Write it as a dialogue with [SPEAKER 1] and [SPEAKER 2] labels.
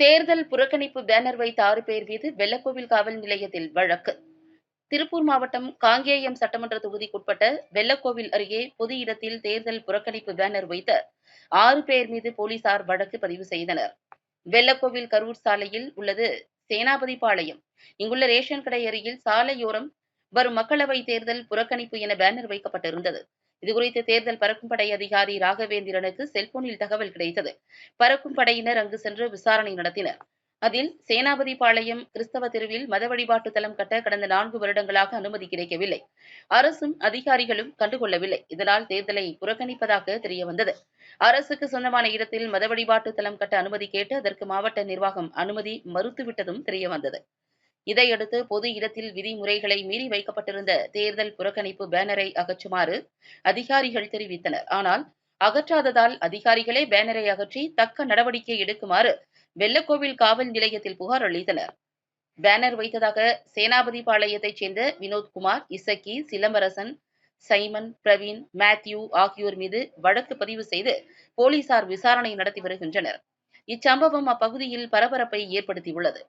[SPEAKER 1] தேர்தல் புறக்கணிப்பு பேனர் வைத்த ஆறு பேர் மீது வெள்ளக்கோவில் காவல் நிலையத்தில் வழக்கு. திருப்பூர் மாவட்டம் காங்கேயம் சட்டமன்ற தொகுதிக்குட்பட்ட வெள்ளக்கோவில் அருகே பொது இடத்தில் தேர்தல் புறக்கணிப்பு பேனர் வைத்த ஆறு பேர் மீது போலீசார் வழக்கு பதிவு செய்தனர். வெள்ளக்கோவில் கரூர் சாலையில் உள்ளது சேனாபதி பாளையம். இங்குள்ள ரேஷன் கடை அருகில் சாலையோரம் வரும் மக்களவை தேர்தல் புறக்கணிப்பு என பேனர் வைக்கப்பட்டிருந்தது. இதுகுறித்து தேர்தல் பறக்கும் படை அதிகாரி ராகவேந்திரனுக்கு செல்போனில் தகவல் கிடைத்தது. பறக்கும் படையினர் அங்கு சென்று விசாரணை நடத்தினர். அதில் சேனாபதிபாளையம் கிறிஸ்தவ தெருவில் மத வழிபாட்டு தலம் கட்ட கடந்த நான்கு வருடங்களாக அனுமதி கிடைக்கவில்லை. அரசும் அதிகாரிகளும் கண்டுகொள்ளவில்லை. இதனால் தேர்தலை புறக்கணிப்பதாக தெரியவந்தது. அரசுக்கு சொந்தமான இடத்தில் மத வழிபாட்டு தலம் கட்ட அனுமதி கேட்டு அதற்கு மாவட்ட நிர்வாகம் அனுமதி மறுத்துவிட்டதும் தெரியவந்தது. இதையடுத்து பொது இடத்தில் விதிமுறைகளை மீறி வைக்கப்பட்டிருந்த தேர்தல் புறக்கணிப்பு பேனரை அகற்றுமாறு அதிகாரிகள் தெரிவித்தனர். ஆனால் அகற்றாததால் அதிகாரிகளே பேனரை அகற்றி தக்க நடவடிக்கை எடுக்குமாறு வெள்ளக்கோவில் காவல் நிலையத்தில் புகார் அளித்தனர். பேனர் வைத்ததாக சேனாபதிபாளையத்தைச் சேர்ந்த வினோத்குமார் இசக்கி சிலம்பரசன் சைமன் பிரவீன் மேத்யூ ஆகியோர் மீது வழக்கு பதிவு செய்து போலீசார் விசாரணை நடத்தி வருகின்றனர். இச்சம்பவம் அப்பகுதியில் பரபரப்பை ஏற்படுத்தியுள்ளது.